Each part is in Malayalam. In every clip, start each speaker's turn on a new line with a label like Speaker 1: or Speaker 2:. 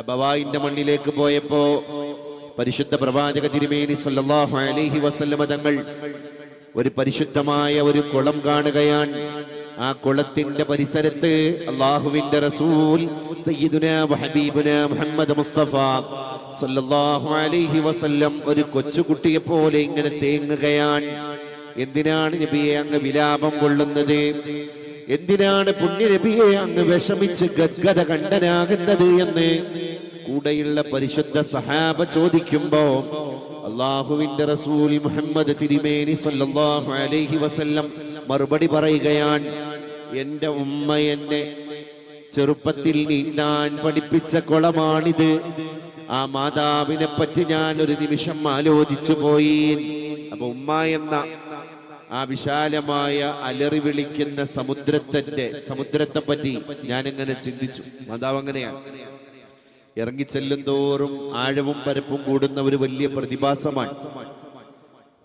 Speaker 1: അബവായിന്റെ മണ്ണിലേക്ക് പോയപ്പോ പരിശുദ്ധ പ്രവാചക തിരുമേനി സല്ലല്ലാഹു അലൈഹി വസല്ലമ തങ്ങൾ ഒരു പരിശുദ്ധമായ ഒരു കുളം കാണുകയാണ്. ആ കുളത്തിന്റെ പരിസരത്ത് അള്ളാഹുവിന്റെ റസൂൽ വഹബീബുന മുഹമ്മദ് മുസ്തഫ സല്ലല്ലാഹു അലൈഹി വസല്ലം ഒരു കൊച്ചുകുട്ടിയെ പോലെ ഇങ്ങനെ തേങ്ങുകയാണ്. എന്തിനാണ് നബിയെ അങ്ങ് വിലാപം കൊള്ളുന്നത്? എന്തിനാണ് പുണ്യനബിയെ അങ്ങ് വിഷമിച്ച് ഗദ്ഗത കണ്ടനാകുന്നത് എന്ന് കൂടെയുള്ള പരിശുദ്ധ സഹാബ ചോദിക്കുമ്പോ അള്ളാഹുവിന്റെ റസൂൽ മുഹമ്മദ് തിരുമേനി സല്ലല്ലാഹു അലൈഹി വസല്ലം മറുപടി പറയുകയാണ് എന്റെ ഉമ്മ എന്നെ ചെറുപ്പത്തിൽ നീന്താൻ പഠിപ്പിച്ച കുളമാണിത്. ആ മാതാവിനെ പറ്റി ഞാൻ ഒരു നിമിഷം ആലോചിച്ചു പോയി. അപ്പൊ ഉമ്മ എന്ന ആ വിശാലമായ അലറി വിളിക്കുന്ന സമുദ്രത്തിന്റെ സമുദ്രത്തെ പറ്റി ഞാൻ എങ്ങനെ ചിന്തിച്ചു. മാതാവ് അങ്ങനെയാണ് ഇറങ്ങിച്ചെല്ലും തോറും ആഴവും പരപ്പും കൂടുന്ന ഒരു വലിയ പ്രതിഭാസമാണ്.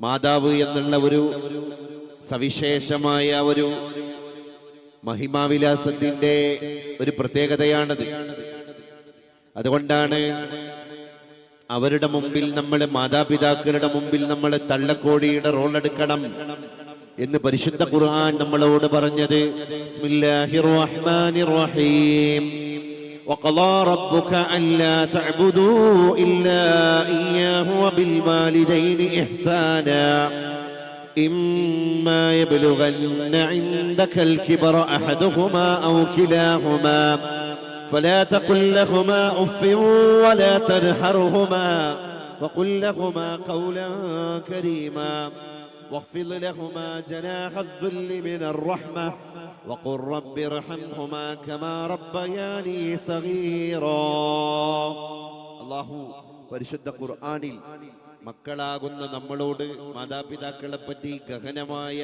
Speaker 1: മാതാവ് എന്നുള്ള ഒരു സവിശേഷമായ ഒരു മഹിമാവിലാസത്തിന്റെ ഒരു പ്രത്യേകതയാണത്. അതുകൊണ്ടാണ് അവരുടെ മുമ്പിൽ നമ്മളെ മാതാപിതാക്കളുടെ മുമ്പിൽ നമ്മൾ തള്ളക്കോടിയുടെ റോൾ എടുക്കണം എന്ന് പരിശുദ്ധ ഖുർആൻ നമ്മളോട് പറഞ്ഞത് ബിസ്മില്ലാഹിർ റഹ്മാനിർ റഹീം وقضى ربك ألا تعبدوا إلا إياه وبالوالدين إحسانا إما يبلغن عندك الكبر أحدهما أو كلاهما فلا تقل لهما أف ولا تنحرهما وقل لهما قولا كريما واخفض لهما جناح الذل من الرحمة وقل رب ارحمهما كما ربياني صغيرا الله പരിശുദ്ധ ഖുർആനിൽ മക്കളാകുന്ന നമ്മളോട് മാതാപിതാക്കളെ പറ്റി ഗഹനമായ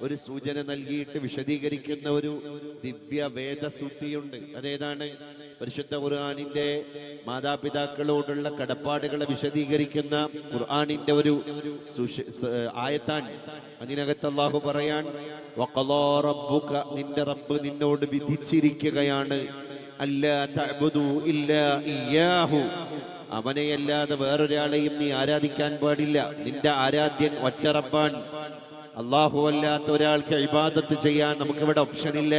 Speaker 1: ഒരു സൂചന നൽകിയിട്ട് വിശദീകരിക്കുന്ന ഒരു ദിവ്യ വേദസൂക്തിയുണ്ട് അതേതാണ് പരിശുദ്ധ ഖുർആാനിന്റെ മാതാപിതാക്കളോടുള്ള കടപ്പാടുകളെ വിശദീകരിക്കുന്ന ഖുർആാനിന്റെ ഒരു ആയത്താണ്. അതിനകത്ത് അള്ളാഹു പറയാൻ നിന്റെ റബ്ബ് നിന്നോട് വിധിച്ചിരിക്കുകയാണ്. അവനെയല്ലാതെ വേറൊരാളെയും നീ ആരാധിക്കാൻ പാടില്ല. നിന്റെ ആരാധ്യൻ ഒറ്റ റബ്ബാൻ അള്ളാഹു അല്ലാത്ത ഒരാൾക്ക് ഇബാദത്ത് ചെയ്യാൻ നമുക്കിവിടെ ഓപ്ഷൻ ഇല്ല.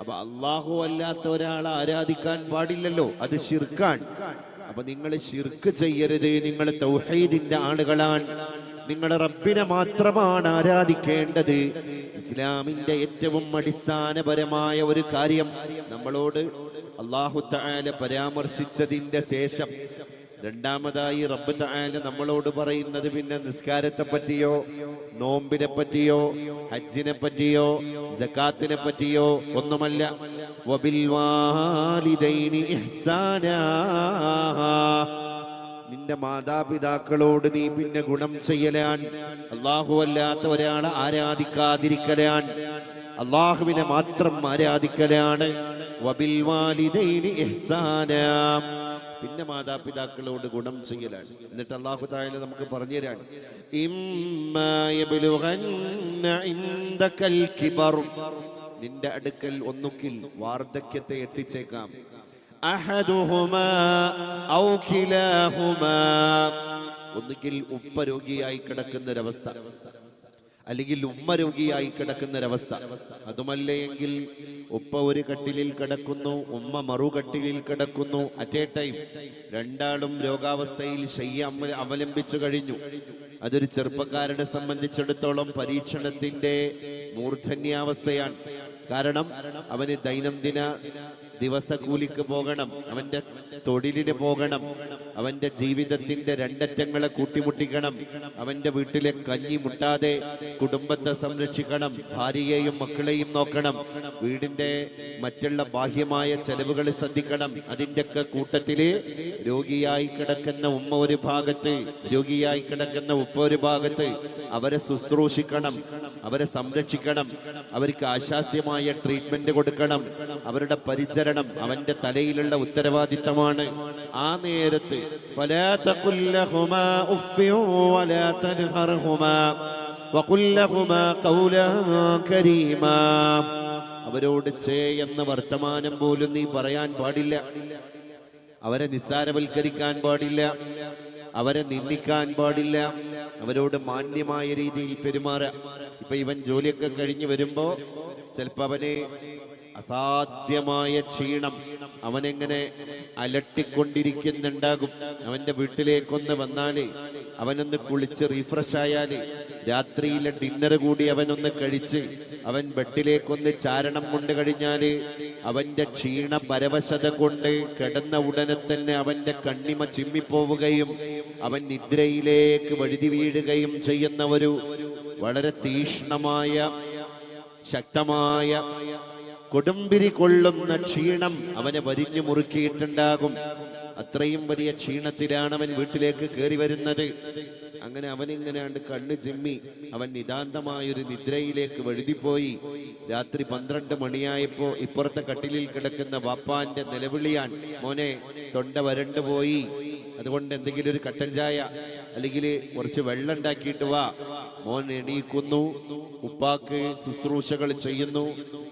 Speaker 1: അപ്പൊ അള്ളാഹു അല്ലാത്ത ഒരാളെ ആരാധിക്കാൻ പാടില്ലല്ലോ അത് ഷിർക്കാൻ അപ്പൊ നിങ്ങൾ ഷിർക്ക് ചെയ്യരുത് നിങ്ങൾ തൗഹീദിന്റെ ആളുകളാണ്. നിങ്ങൾ റബ്ബിനെ മാത്രമാണ് ആരാധിക്കേണ്ടത്. ഇസ്ലാമിന്റെ ഏറ്റവും അടിസ്ഥാനപരമായ ഒരു കാര്യം നമ്മളോട് അള്ളാഹു തആല പരാമർശിച്ചതിന്റെ ശേഷം രണ്ടാമതായി റബ്ബ് തആല നമ്മളോട് പറയുന്നത് പിന്നെ നിസ്കാരത്തെ പറ്റിയോ നോമ്പിനെ പറ്റിയോ ഹജ്ജിനെ പറ്റിയോ സകാത്തിനെ പറ്റിയോ ഒന്നുമല്ല. നിന്റെ മാതാപിതാക്കളോട് നീ പിന്നെ ഗുണം ചെയ്യലാൻ അള്ളാഹു അല്ലാത്ത ഒരാളെ ആരാധിക്കാതിരിക്കലാൻ അള്ളാഹുവിനെ മാത്രം ആരാധിക്കലാണ്. വബിൽ വാലിദൈനി ഇഹ്സാനാ. പിന്നെ മാതാപിതാക്കളോട് ഗുണം ചെയ്യലാണ്. എന്നിട്ട് അള്ളാഹു തായാല നമുക്ക് പറഞ്ഞുതരാണ് നിന്റെ അടുക്കൽ ഒന്നുകിൽ വാർദ്ധക്യത്തെ എത്തിച്ചേക്കാം. ഒന്നുകിൽ ഉപ്പ രോഗിയായി കിടക്കുന്ന ഒരവസ്ഥ അല്ലെങ്കിൽ ഉമ്മ രോഗിയായി കിടക്കുന്നൊരവസ്ഥ. അതുമല്ലെങ്കിൽ ഉപ്പ ഒരു കട്ടിലിൽ കിടക്കുന്നു ഉമ്മ മറുകട്ടിലിൽ കിടക്കുന്നു. അറ്റേ ടൈം രണ്ടാളും രോഗാവസ്ഥയിൽ ശയ്യ അവലംബിച്ചു കഴിഞ്ഞു. അതൊരു ചെറുപ്പക്കാരനെ സംബന്ധിച്ചിടത്തോളം പരീക്ഷണത്തിന്റെ മൂർധന്യാവസ്ഥയാണ്. കാരണം അവന് ദൈനംദിന ദിവസക്കൂലിക്ക് പോകണം അവന്റെ തൊഴിലിന് പോകണം അവന്റെ ജീവിതത്തിന്റെ രണ്ടറ്റങ്ങളെ കൂട്ടിമുട്ടിക്കണം അവന്റെ വീട്ടിലെ കഞ്ഞി മുട്ടാതെ കുടുംബത്തെ സംരക്ഷിക്കണം ഭാര്യയെയും മക്കളെയും നോക്കണം വീടിന്റെ മറ്റുള്ള ബാഹ്യമായ ചെലവുകൾ ശ്രദ്ധിക്കണം. അതിന്റെയൊക്കെ കൂട്ടത്തിൽ രോഗിയായി കിടക്കുന്ന ഉമ്മ ഒരു ഭാഗത്ത് രോഗിയായി കിടക്കുന്ന ഉപ്പ ഒരു ഭാഗത്ത് അവരെ ശുശ്രൂഷിക്കണം അവരെ സംരക്ഷിക്കണം അവർക്ക് ആശാസ്യമായ ട്രീറ്റ്മെന്റ് കൊടുക്കണം അവരുടെ കാരണം അവന്റെ തലയിലുള്ള ഉത്തരവാദിത്തമാണ്. ആ നേരത്ത് അവരോട് ചേ എന്ന വർത്തമാനം പോലും നീ പറയാൻ പാടില്ല. അവരെ നിസ്സാരവൽക്കരിക്കാൻ പാടില്ല. അവരെ നിന്ദിക്കാൻ പാടില്ല. അവരോട് മാന്യമായ രീതിയിൽ പെരുമാറ ഇപ്പൊ ഇവൻ ജോലിയൊക്കെ കഴിഞ്ഞു വരുമ്പോ ചിലപ്പോ അവന് അസാധ്യമായ ക്ഷീണം അവനെങ്ങനെ അലട്ടിക്കൊണ്ടിരിക്കുന്നുണ്ടാകും. അവന്റെ വീട്ടിലേക്കൊന്ന് വന്നാൽ അവനൊന്ന് കുളിച്ച് റീഫ്രഷ് ആയാൽ രാത്രിയിലെ ഡിന്നർ കൂടി അവനൊന്ന് കഴിച്ച് അവൻ ബെട്ടിലേക്കൊന്ന് ചാരണം കൊണ്ട് കഴിഞ്ഞാൽ അവന്റെ ക്ഷീണ പരവശത കൊണ്ട് കിടന്ന ഉടനെ തന്നെ അവന്റെ കണ്ണിമ ചിമ്മിപ്പോവുകയും അവൻ നിദ്രയിലേക്ക് വഴുതി വീഴുകയും ചെയ്യുന്ന ഒരു വളരെ തീഷ്ണമായ ശക്തമായ കൊടുമ്പിരി കൊള്ളുന്ന ക്ഷീണം അവനെ വരിഞ്ഞു മുറുക്കിയിട്ടുണ്ടാകും. അത്രയും വലിയ ക്ഷീണത്തിലാണ് അവൻ വീട്ടിലേക്ക് കയറി വരുന്നത്. അങ്ങനെ അവനിങ്ങനെയാണ്ട് കണ്ണ് ചിമ്മി അവൻ നിതാന്തമായൊരു നിദ്രയിലേക്ക് വഴുതിപ്പോയി. രാത്രി പന്ത്രണ്ട് മണിയായപ്പോ ഇപ്പുറത്തെ കട്ടിലിൽ കിടക്കുന്ന വാപ്പാന്റെ നിലവിളിയാൻ മോനെ തൊണ്ട വരണ്ടു പോയി. അതുകൊണ്ട് എന്തെങ്കിലും ഒരു കട്ടൻ ചായ അല്ലെങ്കിൽ കുറച്ച് വെള്ളം ഉണ്ടാക്കിയിട്ട് വാ. മോൻ എണീക്കുന്നു. ഉപ്പാക്ക് ശുശ്രൂഷകൾ ചെയ്യുന്നു.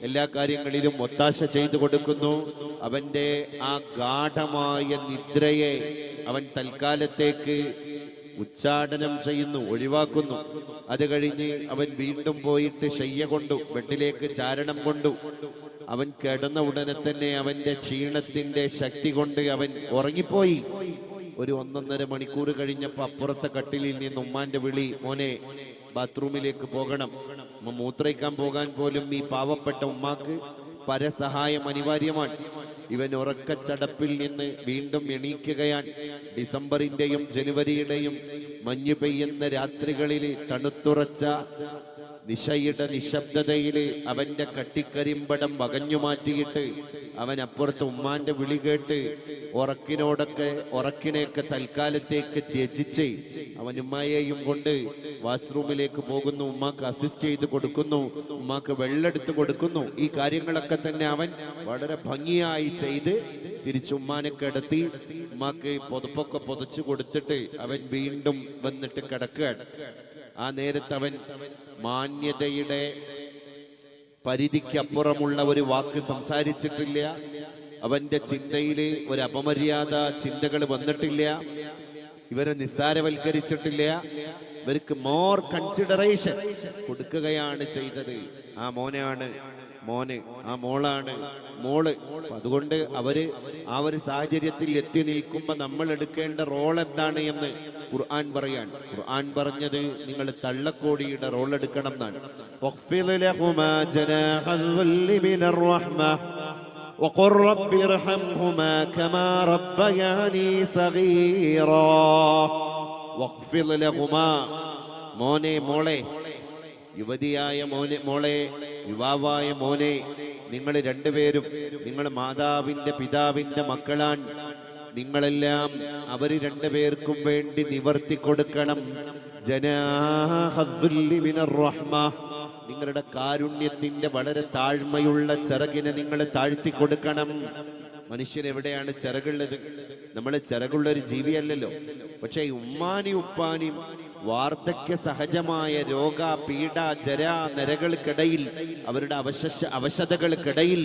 Speaker 1: എല്ലാ കാര്യങ്ങളിലും ഒത്താശ ചെയ്തു കൊടുക്കുന്നു. അവന്റെ ആ ഗാഠമായ നിദ്രയെ അവൻ തൽക്കാലത്തേക്ക് ഉച്ചാടനം ചെയ്യുന്നു ഒഴിവാക്കുന്നു. അത് കഴിഞ്ഞ് അവൻ വീണ്ടും പോയിട്ട് ശയ്യ കൊണ്ടു ബെഡിലേക്ക് ചാരണം കൊണ്ടു. അവൻ കിടന്ന ഉടനെ തന്നെ അവന്റെ ക്ഷീണത്തിന്റെ ശക്തി കൊണ്ട് അവൻ ഉറങ്ങിപ്പോയി. ഒരു ഒന്നൊന്നര മണിക്കൂർ കഴിഞ്ഞപ്പോൾ അപ്പുറത്തെ കട്ടിലിൽ നിന്ന് ഉമ്മാന്റെ വിളി മോനെ ബാത്റൂമിലേക്ക് പോകണം. മൂത്രയ്ക്കാൻ പോകാൻ പോലും ഈ പാവപ്പെട്ട ഉമ്മാക്ക് പരസഹായം അനിവാര്യമാണ്. ഇവൻ ഉറക്കച്ചടപ്പിൽ നിന്ന് വീണ്ടും എണീക്കുകയാണ്. ഡിസംബറിന്റെയും ജനുവരിയുടെയും മഞ്ഞു പെയ്യുന്ന രാത്രികളിൽ തണുത്തുറച്ച നിശയുടെ നിശബ്ദതയിൽ അവന്റെ കട്ടിക്കരിമ്പടം വകഞ്ഞു മാറ്റിയിട്ട് അവൻ അപ്പുറത്ത് ഉമ്മാന്റെ വിളി കേട്ട് ഉറക്കിനോടൊക്കെ ഉറക്കിനെയൊക്കെ തൽക്കാലത്തേക്ക് ത്യജിച്ച് അവൻ ഉമ്മയെയും കൊണ്ട് വാഷ്റൂമിലേക്ക് പോകുന്നു. ഉമ്മാക്ക് അസിസ്റ്റ് ചെയ്ത് കൊടുക്കുന്നു. ഉമ്മാക്ക് വെള്ളെടുത്ത് കൊടുക്കുന്നു. ഈ കാര്യങ്ങളൊക്കെ തന്നെ അവൻ വളരെ ഭംഗിയായി ചെയ്ത് തിരിച്ച് ഉമ്മാനെ കിടത്തി ഉമ്മാക്ക് പുതപ്പൊക്കെ പുതച്ചു കൊടുത്തിട്ട് അവൻ വീണ്ടും വന്നിട്ട് കിടക്കുകയാണ്. ആ നേരത്ത് അവൻ മാന്യതയുടെ പരിധിക്കപ്പുറമുള്ള ഒരു വാക്ക് സംസാരിച്ചിട്ടില്ല. അവന്റെ ചിന്തയിൽ ഒരു അപമര്യാദ ചിന്തകൾ വന്നിട്ടില്ല. ഇവരെ നിസ്സാരവൽക്കരിച്ചിട്ടില്ല. ഇവർക്ക് മോർ കൺസിഡറേഷൻ കൊടുക്കുകയാണ് ചെയ്തത്. ആ മോനാണ് മോന് ആ മോളാണ് മോൾ. അതുകൊണ്ട് അവർ ആ ഒരു സാഹചര്യത്തിൽ എത്തി നിൽക്കുമ്പോ നമ്മൾ എടുക്കേണ്ട റോൾ എന്താണ് എന്ന് ഖുർആൻ പറയാൻ. ഖുർആൻ പറഞ്ഞത് നിങ്ങൾ തള്ളക്കോടിയുടെ റോൾ എടുക്കണം എന്നാണ്. വഖ്ഫിദ് ലഹുമാ ജനാഹ الذل من الرحمة وقل رب ارحمهما كما ربياني صغيرا واخفض لهما മോനെ മോളെ യുവതിയായ മോനെ മോളെ യുവാവായ മോനെ നിങ്ങൾ രണ്ടുപേരും നിങ്ങൾ മാതാവിന്റെ പിതാവിന്റെ മക്കളാണ് നിങ്ങളെല്ലാം അവര് രണ്ടുപേർക്കും വേണ്ടി നിവർത്തി കൊടുക്കണം ജനാഹദ്ദുല്ലി മിനർ റഹ്മ നിങ്ങളുടെ കാരുണ്യത്തിന്റെ വളരെ താഴ്മയുള്ള ചിറകിനെ നിങ്ങൾ താഴ്ത്തി കൊടുക്കണം. മനുഷ്യൻ എവിടെയാണ് ചിറകുള്ളത്? നമ്മൾ ചിറകുള്ള ഒരു ജീവിയല്ലല്ലോ. പക്ഷേ ഉമ്മാനി ഉപ്പാനിയും വാർദ്ധക്യ സഹജമായ രോഗ പീഡ ജര നരകൾക്കിടയിൽ അവരുടെ അവശ അവശതകൾക്കിടയിൽ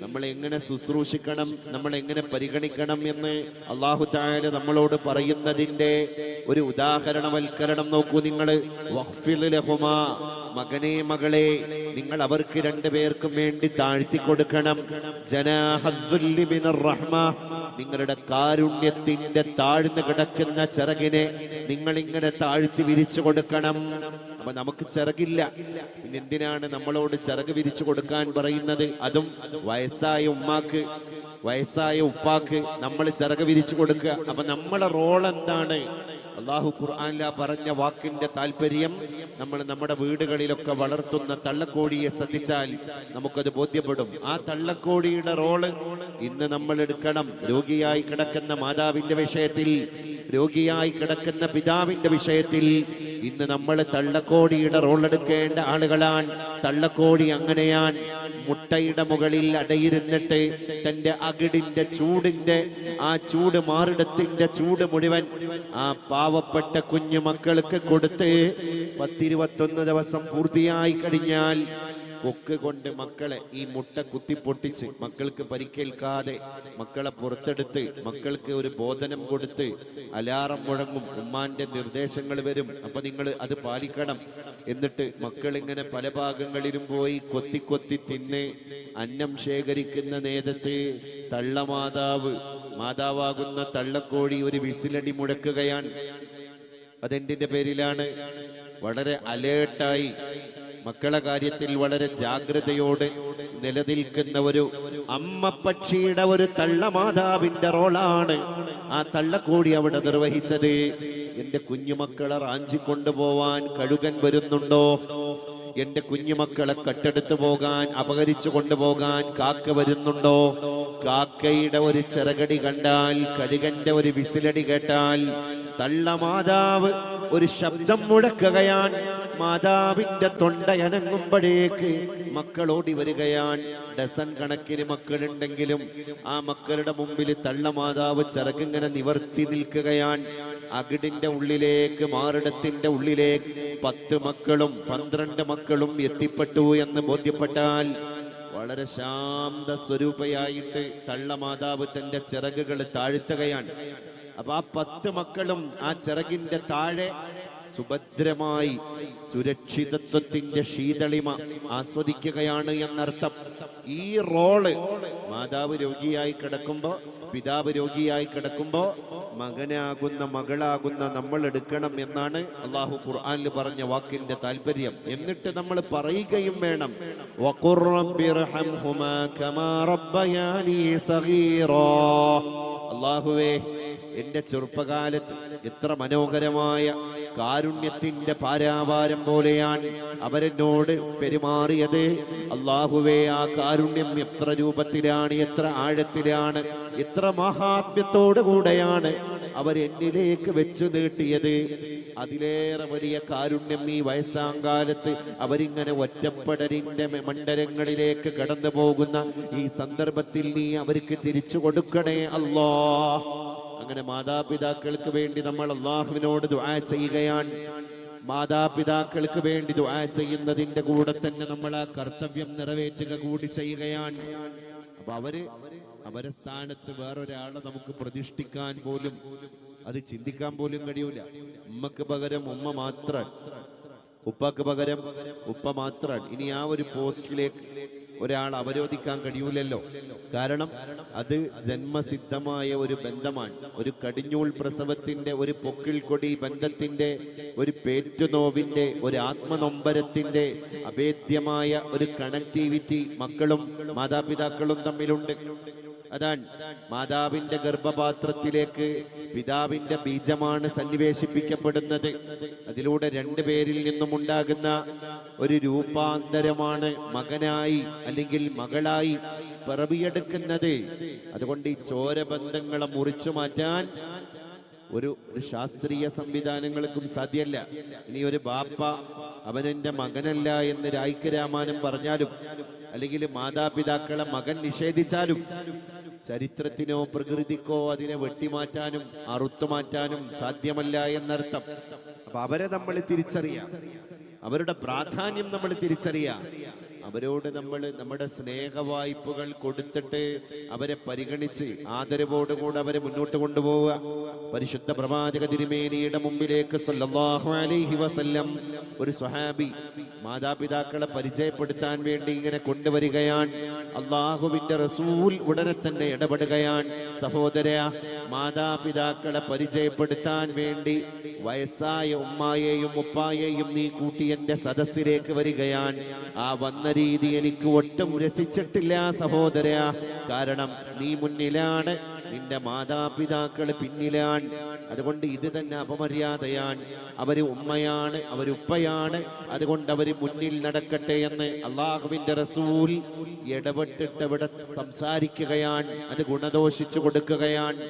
Speaker 1: നമ്മൾ എങ്ങനെ ശുശ്രൂഷിക്കണം? നമ്മൾ എങ്ങനെ പരിഗണിക്കണം എന്ന് അള്ളാഹു തായാല നമ്മളോട് പറയുന്നതിന്റെ ഒരു ഉദാഹരണവൽക്കരണം നോക്കൂ നിങ്ങൾ. മകനെ മകളെ നിങ്ങൾ അവർക്ക് രണ്ടുപേർക്കും വേണ്ടി താഴ്ത്തി കൊടുക്കണം റഹ്മ നിങ്ങളുടെ കാരുണ്യത്തിന്റെ താഴ്ന്നു കിടക്കുന്ന ചിറകിനെ നിങ്ങൾ ഇങ്ങനെ താഴ്ത്തി വിരിച്ചു കൊടുക്കണം. അപ്പൊ നമുക്ക് ചിറകില്ല. പിന്നെ എന്തിനാണ് നമ്മളോട് ചിറക് വിരിച്ചു കൊടുക്കാൻ പറയുന്നത്? അതും വയസ്സായ ഉമ്മാക്ക് വയസ്സായ ഉപ്പാക്ക് നമ്മൾ ചിറക് വിരിച്ചു കൊടുക്കുക. അപ്പൊ നമ്മളെ റോൾ എന്താണ്? അള്ളാഹു ഖുർആാനില പറഞ്ഞ വാക്കിന്റെ താല്പര്യം നമ്മൾ നമ്മുടെ വീടുകളിലൊക്കെ വളർത്തുന്ന തള്ളക്കോഴിയെ ശ്രദ്ധിച്ചാൽ നമുക്കത് ബോധ്യപ്പെടും. ആ തള്ളക്കോഴിയുടെ റോൾ ഇന്ന് നമ്മൾ എടുക്കണം. രോഗിയായി കിടക്കുന്ന മാതാവിന്റെ വിഷയത്തിൽ രോഗിയായി കിടക്കുന്ന പിതാവിന്റെ വിഷയത്തിൽ ഇന്ന് നമ്മൾ തള്ളക്കോടിയുടെ റോൾ എടുക്കേണ്ട ആളുകളാണ്. തള്ളക്കോടി അങ്ങനെയാണ്. മുട്ടയുടെ മുകളിൽ അടയിരുന്നിട്ട് തന്റെ അകിടിന്റെ ചൂടിന്റെ ആ ചൂട് മാറിടത്തിന്റെ ചൂട് മുഴുവൻ ആ പാവപ്പെട്ട കുഞ്ഞു മക്കൾക്ക് കൊടുത്ത് പത്തിരുപത്തൊന്ന് ദിവസം പൂർത്തിയായി കഴിഞ്ഞാൽ കൊക്ക് കൊണ്ട് മക്കളെ ഈ മുട്ട കുത്തി പൊട്ടിച്ച് മക്കൾക്ക് പരിക്കേൽക്കാതെ മക്കളെ പുറത്തെടുത്ത് മക്കൾക്ക് ഒരു ബോധനം കൊടുത്ത് അലാറം മുഴങ്ങും ഉമ്മാന്റെ നിർദ്ദേശങ്ങൾ വരും. അപ്പൊ നിങ്ങൾ അത് പാലിക്കണം. എന്നിട്ട് മക്കൾ ഇങ്ങനെ പല ഭാഗങ്ങളിലും പോയി കൊത്തി കൊത്തി തിന്ന് അന്നം ശേഖരിക്കുന്ന നേരത്ത് തള്ളമാതാവ് മാതാവാകുന്ന തള്ളക്കോഴി ഒരു വിസിലടി മുഴക്കുകയാണ്. അതെന്തിന്റെ പേരിലാണ്? വളരെ അലേർട്ടായി മക്കളെ കാര്യത്തിൽ വളരെ ജാഗ്രതയോടെ നിലനിൽക്കുന്ന ഒരു അമ്മ പക്ഷിയുടെ ഒരു തള്ളമാതാവിന്റെ റോളാണ് ആ തള്ളക്കോടി അവിടെ നിർവഹിച്ചത്. എന്റെ കുഞ്ഞുമക്കളെ റാഞ്ചി കൊണ്ടുപോവാൻ കഴുകൻ വരുന്നുണ്ടോ? എന്റെ കുഞ്ഞുമക്കളെ കട്ടെടുത്തു പോകാൻ അപഹരിച്ചു കൊണ്ടുപോകാൻ കാക്ക വരുന്നുണ്ടോ? കാക്കയുടെ ഒരു ചിറകടി കണ്ടാൽ കഴുകന്റെ ഒരു വിസിലടി കേട്ടാൽ തള്ളമാതാവ് ഒരു ശബ്ദം മുഴക്കുകയാണ് മാതാവിന്റെ തൊണ്ടയനങ്ങുമ്പോഴേക്ക് മക്കളോടി വരികയാണ്. ഡസൺ കണക്കിന് മക്കളുണ്ടെങ്കിലും ആ മക്കളുടെ മുമ്പിൽ തള്ളമാതാവ് ചിറകിങ്ങനെ നിവർത്തി നിൽക്കുകയാണ്. അകിടിന്റെ ഉള്ളിലേക്ക് മാറിടത്തിന്റെ ഉള്ളിലേക്ക് പത്ത് മക്കളും പന്ത്രണ്ട് മക്കളും എത്തിപ്പെട്ടു എന്ന് ബോധ്യപ്പെട്ടാൽ വളരെ ശാന്ത സ്വരൂപയായിട്ട് തള്ളമാതാവ് തന്റെ ചിറകുകൾ താഴ്ത്തുകയാണ്. അപ്പൊ ആ പത്ത് മക്കളും ആ ചിറകിന്റെ താഴെ സുഭദ്രമായി സുരക്ഷിതത്വത്തിന്റെ ശീതളിമ ആസ്വദിക്കുകയാണ് എന്നർത്ഥം. ഈ റോൾ മാതാവ് രോഗിയായി കിടക്കുമ്പോ പിതാവ് രോഗിയായി കിടക്കുമ്പോ മകനാകുന്ന മകളാകുന്ന നമ്മൾ എടുക്കണം എന്നാണ് അള്ളാഹു ഖുർആാനിൽ പറഞ്ഞ വാക്കിന്റെ താല്പര്യം. എന്നിട്ട് നമ്മൾ പറയുകയും വേണം. അള്ളാഹുവേ എന്റെ ചെറുപ്പകാലത്ത് എത്ര മനോഹരമായ കാരുണ്യത്തിന്റെ പാരാവാരം പോലെയാണ് അവരെന്നോട് പെരുമാറിയത്. അള്ളാഹുവേ ആ കാരുണ്യം എത്ര രൂപത്തിലാണ് എത്ര ആഴത്തിലാണ് എത്ര മഹാത്മ്യത്തോടു കൂടെയാണ് അവർ എന്നിലേക്ക് വെച്ചു നീട്ടിയത്. അതിലേറെ വലിയ കാരുണ്യം ഈ വയസ്സാങ്കാലത്ത് അവരിങ്ങനെ ഒറ്റപ്പെടലിന്റെ മണ്ഡലങ്ങളിലേക്ക് കടന്നു പോകുന്ന ഈ സന്ദർഭത്തിൽ നീ അവർക്ക് തിരിച്ചു കൊടുക്കണേ അല്ലാ അങ്ങനെ മാതാപിതാക്കൾക്ക് വേണ്ടി നമ്മൾ അള്ളാഹുവിനോട് ദുആ ചെയ്യുകയാണ്. മാതാപിതാക്കൾക്ക് വേണ്ടി ദുആ ചെയ്യുന്നതിന്റെ കൂടെ തന്നെ നമ്മൾ ആ കർത്തവ്യം നിറവേറ്റുക കൂടി ചെയ്യുകയാണ്. അപ്പൊ അവർ അവരെ സ്ഥാനത്ത് വേറൊരാളെ നമുക്ക് പ്രതിഷ്ഠിക്കാൻ പോലും അത് ചിന്തിക്കാൻ പോലും കഴിയൂല. ഉമ്മക്ക് പകരം ഉമ്മ മാത്രം. ഉപ്പക്ക് പകരം ഉപ്പ മാത്രം. ഇനി ആ ഒരു പോസ്റ്റിലേക്ക് ഒരാൾ അവരോധിക്കാൻ കഴിയൂലല്ലോ. കാരണം അത് ജന്മസിദ്ധമായ ഒരു ബന്ധമാണ്. ഒരു കടിഞ്ഞൂൾ പ്രസവത്തിന്റെ ഒരു പൊക്കിൾ കൊടി ബന്ധത്തിന്റെ ഒരു പേറ്റുനോവിന്റെ ഒരു ആത്മനൊമ്പരത്തിന്റെ അഭേദ്യമായ ഒരു കണക്ടിവിറ്റി മക്കളും മാതാപിതാക്കളും തമ്മിലുണ്ട്. അതാണ് മാതാവിന്റെ ഗർഭപാത്രത്തിലേക്ക് പിതാവിന്റെ ബീജമാണ് സന്നിവേശിപ്പിക്കപ്പെടുന്നത്. അതിലൂടെ രണ്ടു പേരിൽ നിന്നും ഉണ്ടാകുന്ന ഒരു രൂപാന്തരമാണ് മകനായി അല്ലെങ്കിൽ മകളായി പിറവിയെടുക്കുന്നത്. അതുകൊണ്ട് ഈ ചോരബന്ധങ്ങളെ മുറിച്ചു മാറ്റാൻ ഒരു ശാസ്ത്രീയ സംവിധാനങ്ങൾക്കും സാധ്യല്ല. ഇനി ഒരു ബാപ്പ അവനെന്റെ മകനല്ല എന്ന് രായിക്ക് രാമാനം പറഞ്ഞാലും അല്ലെങ്കിൽ മാതാപിതാക്കളെ മകൻ നിഷേധിച്ചാലും ചരിത്രത്തിനോ പ്രകൃതിക്കോ അതിനെ വെട്ടിമാറ്റാനും അറുത്തുമാറ്റാനും സാധ്യമല്ല എന്നർത്ഥം. അപ്പൊ അവരെ നമ്മൾ തിരിച്ചറിയാം. അവരുടെ പ്രാധാന്യം നമ്മൾ തിരിച്ചറിയാം. അവരോട് നമ്മൾ നമ്മുടെ സ്നേഹവായ്പകൾ കൊടുത്തിട്ട് അവരെ പരിഗണിച്ച് ആദരവോടുകൂടെ അവരെ മുന്നോട്ട് കൊണ്ടുപോവുക. പരിശുദ്ധ പ്രവാചക തിരുമേനിയുടെ മുമ്പിലേക്ക് സല്ലല്ലാഹു അലൈഹി വസല്ലം ഒരു സ്വഹാബി മാതാപിതാക്കളെ പരിചയപ്പെടുത്താൻ വേണ്ടി ഇങ്ങനെ കൊണ്ടുവരികയാണ്. അള്ളാഹുവിന്റെ റസൂൽ ഉടനെ തന്നെ ഇടപെടുകയാണ്. സഹോദര മാതാപിതാക്കളെ പരിചയപ്പെടുത്താൻ വേണ്ടി വയസ്സായ ഉമ്മായെയും ഉപ്പായെയും നീ കൂട്ടി എന്റെ സദസ്സിലേക്ക് വരികയാണ്. ആ വന്ന രീതി എനിക്ക് ഒട്ടും രസിച്ചിട്ടില്ല സഹോദര. കാരണം നീ മുന്നിലാണ് നിന്റെ മാതാപിതാക്കൾ പിന്നിലാണ്. അതുകൊണ്ട് ഇത് തന്നെ അപമര്യാദയാണ്. അവർ ഉമ്മയാണ് അവരുപ്പയാണ് അതുകൊണ്ട് അവർ മുന്നിൽ നടക്കട്ടെ എന്ന് അള്ളാഹുവിന്റെ റസൂൽ ഇടപെട്ടിട്ട് ഇവിടെ സംസാരിക്കുകയാണ്. അത് ഗുണദോഷിച്ചു കൊടുക്കുകയാണ്.